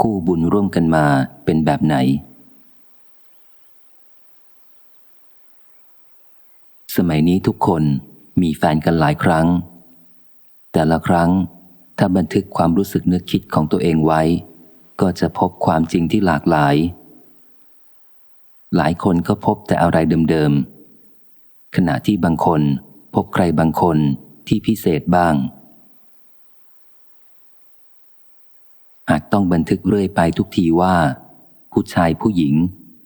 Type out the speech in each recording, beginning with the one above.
คู่บุญร่วมกันมาเป็นแบบไหน สมัยนี้ทุกคนมีแฟนกันหลายครั้ง แต่ละครั้งถ้าบันทึกความรู้สึกนึกคิดของตัวเองไว้ ก็จะพบความจริงที่หลากหลาย หลายคนก็พบแต่อะไรเดิมๆขณะที่บางคนพบใครบางคนที่พิเศษบ้าง หากต้องบันทึกเรื่อยไปทุกทีว่า ผู้ชายผู้หญิง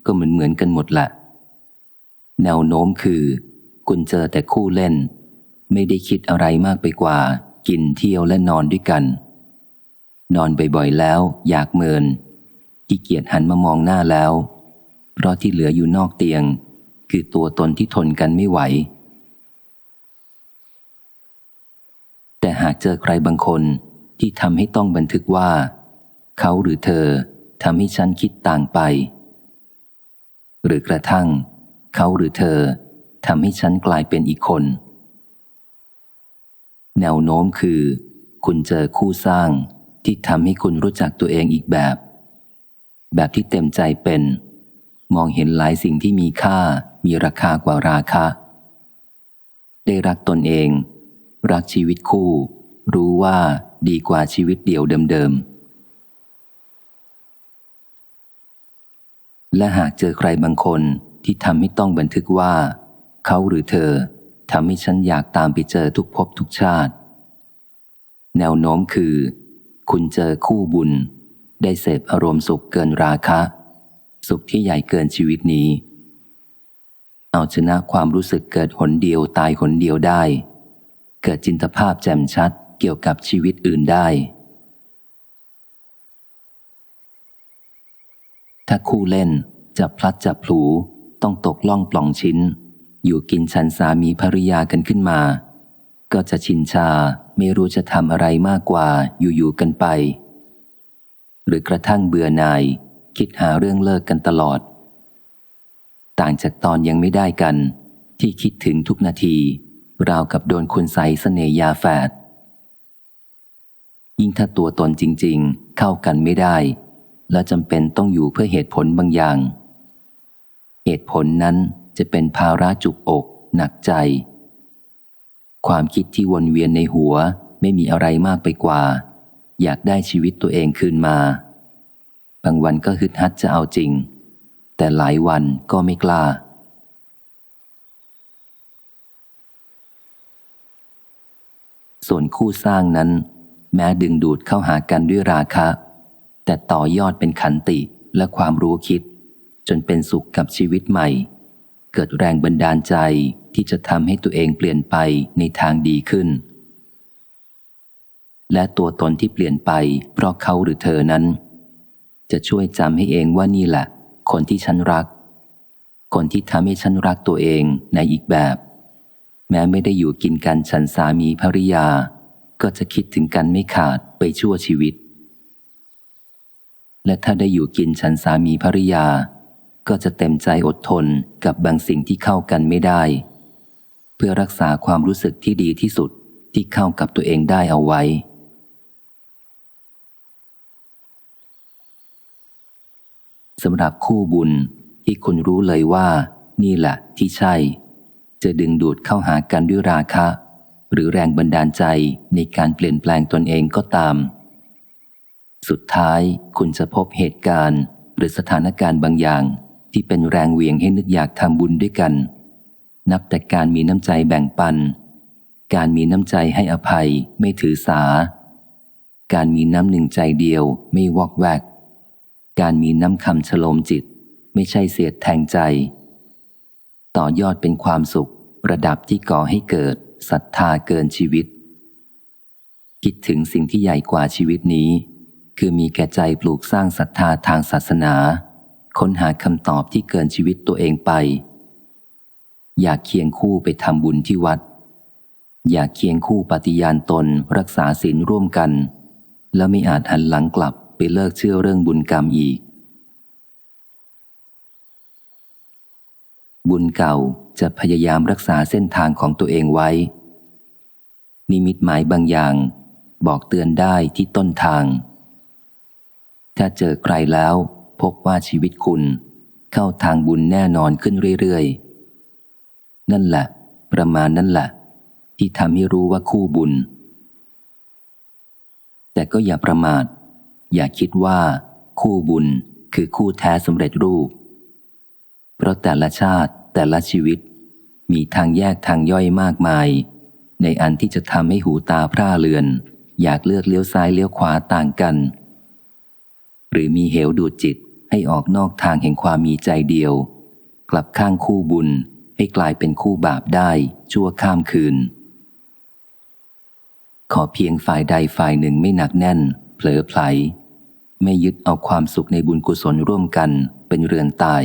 ก็เหมือนเหมือนกันหมดละแนวโน้มคือ คุณเจอแต่คู่เล่น ไม่ได้คิดอะไรมากไปกว่า กินเที่ยวและนอนด้วยกัน นอนบ่อยๆแล้ว อยากเมินขี้เกียจหันมามองหน้าแล้ว เพราะที่เหลืออยู่นอกเตียง คือตัวตนที่ทนกันไม่ไหว แต่หากเจอใครบางคนที่ทำให้ต้องบันทึกว่า เขาหรือเธอทำให้ฉันคิดต่างไป หรือกระทั่ง เขาหรือเธอทำให้ฉันกลายเป็นอีกคน แนวโน้มคือ คุณเจอคู่สร้างที่ทำให้คุณรู้จักตัวเองอีกแบบ แบบที่เต็มใจเป็น มองเห็นหลายสิ่งที่มีค่ามีราคากว่าราคาได้รักตนเอง รักชีวิตคู่ รู้ว่าดีกว่าชีวิตเดี่ยวเดิมๆ และหากเจอใครบางคนที่ทำให้ต้องบันทึกว่า เขาหรือเธอทำให้ฉันอยากตามไปเจอทุกภพทุกชาติ แนวโน้มคือ คุณเจอคู่บุญ ได้เสพอารมณ์สุขเกินราคะ สุขที่ใหญ่เกินชีวิตนี้ เอาชนะความรู้สึกเกิดหนเดียวตายหนเดียวได้ เกิดจินตภาพแจ่มชัดเกี่ยวกับชีวิตอื่นได้ ถ้าคู่เล่นจะพลัดจะพลูต้องตกล่องปล่องชิ้น อยู่กินชันสามีภริยากันขึ้นมา ก็จะชินชาไม่รู้จะทำอะไรมากกว่าอยู่ๆกันไป หรือกระทั่งเบื่อหน่าย คิดหาเรื่องเลิกกันตลอด ต่างจากตอนยังไม่ได้กัน ที่คิดถึงทุกนาที ราวกับโดนคุณใสเสน่ยาแฝดยิ่งถ้าตัวตนจริง ๆ เข้ากันไม่ได้ และจำเป็นต้องอยู่เพื่อเหตุผลบางอย่าง เหตุผลนั้นจะเป็นภาระจุกอก หนักใจ ความคิดที่วนเวียนในหัวไม่มีอะไรมากไปกว่า อยากได้ชีวิตตัวเองคืนมา บางวันก็ฮึดฮัดจะเอาจริง แต่หลายวันก็ไม่กล้าส่วนคู่สร้างนั้น แม้ดึงดูดเข้าหากันด้วยราคะ แต่ต่อยอดเป็นขันติและความรู้คิด จนเป็นสุขกับชีวิตใหม่ เกิดแรงบันดาลใจที่จะทำให้ตัวเองเปลี่ยนไปในทางดีขึ้น และตัวตนที่เปลี่ยนไปเพราะเขาหรือเธอนั้น จะช่วยจำให้เองว่านี่แหละ คนที่ฉันรัก คนที่ทำให้ฉันรักตัวเองในอีกแบบ แม้ไม่ได้อยู่กินกันฉันสามีภริยา ก็จะคิดถึงกันไม่ขาดไปชั่วชีวิต และถ้าได้อยู่กินฉันสามีภริยา ก็จะเต็มใจอดทนกับบางสิ่งที่เข้ากันไม่ได้ เพื่อรักษาความรู้สึกที่ดีที่สุดที่เข้ากับตัวเองได้เอาไว้ สำหรับคู่บุญที่คุณรู้เลยว่า นี่แหละที่ใช่ จะดึงดูดเข้าหากันด้วยราคะ หรือแรงบันดาลใจในการเปลี่ยนแปลงตนเองก็ตาม สุดท้ายคุณจะพบเหตุการณ์ หรือสถานการณ์บางอย่าง ที่เป็นแรงเวียงให้นึกอยากทำบุญด้วยกัน นับแต่การมีน้ำใจแบ่งปัน การมีน้ำใจให้อภัยไม่ถือสา การมีน้ำหนึ่งใจเดียวไม่วอกแวก การมีน้ำคำฉลมจิต ไม่ใช่เสียดแทงใจ ต่อยอดเป็นความสุข ระดับที่ก่อให้เกิดศรัทธาเกินชีวิต คิดถึงสิ่งที่ใหญ่กว่าชีวิตนี้ คือมีแก่ใจปลูกสร้างศรัทธาทางศาสนา ค้นหาคำตอบที่เกินชีวิตตัวเองไป อยากเคียงคู่ไปทำบุญที่วัด อยากเคียงคู่ปฏิญาณตนรักษาศีลร่วมกัน แล้วไม่อาจหันหลังกลับไปเลิกเชื่อเรื่องบุญกรรมอีก บุญเก่าจะพยายามรักษาเส้นทางของตัวเองไว้ นิมิตหมายบางอย่าง บอกเตือนได้ที่ต้นทาง ถ้าเจอใครแล้ว พบว่าชีวิตคุณ เข้าทางบุญแน่นอนขึ้นเรื่อยๆ นั่นแหละ ประมาณนั่นแหละ ที่ทำให้รู้ว่าคู่บุญ แต่ก็อย่าประมาท อย่าคิดว่า คู่บุญคือคู่แท้สำเร็จรูป เพราะแต่ละชาติแต่ละชีวิต มีทางแยกทางย่อยมากมาย ในอันที่จะทำให้หูตาพร่าเลือน อยากเลือกเลี้ยวซ้ายเลี้ยวขวาต่างกัน หรือมีเหวดูดจิตให้ออกนอกทางแห่งความมีใจเดียว กลับข้างคู่บุญให้กลายเป็นคู่บาปได้ชั่วข้ามคืน ขอเพียงฝ่ายใดฝ่ายหนึ่งไม่หนักแน่น เผลอไผล ไม่ยึดเอาความสุขในบุญกุศลร่วมกันเป็นเรือนตาย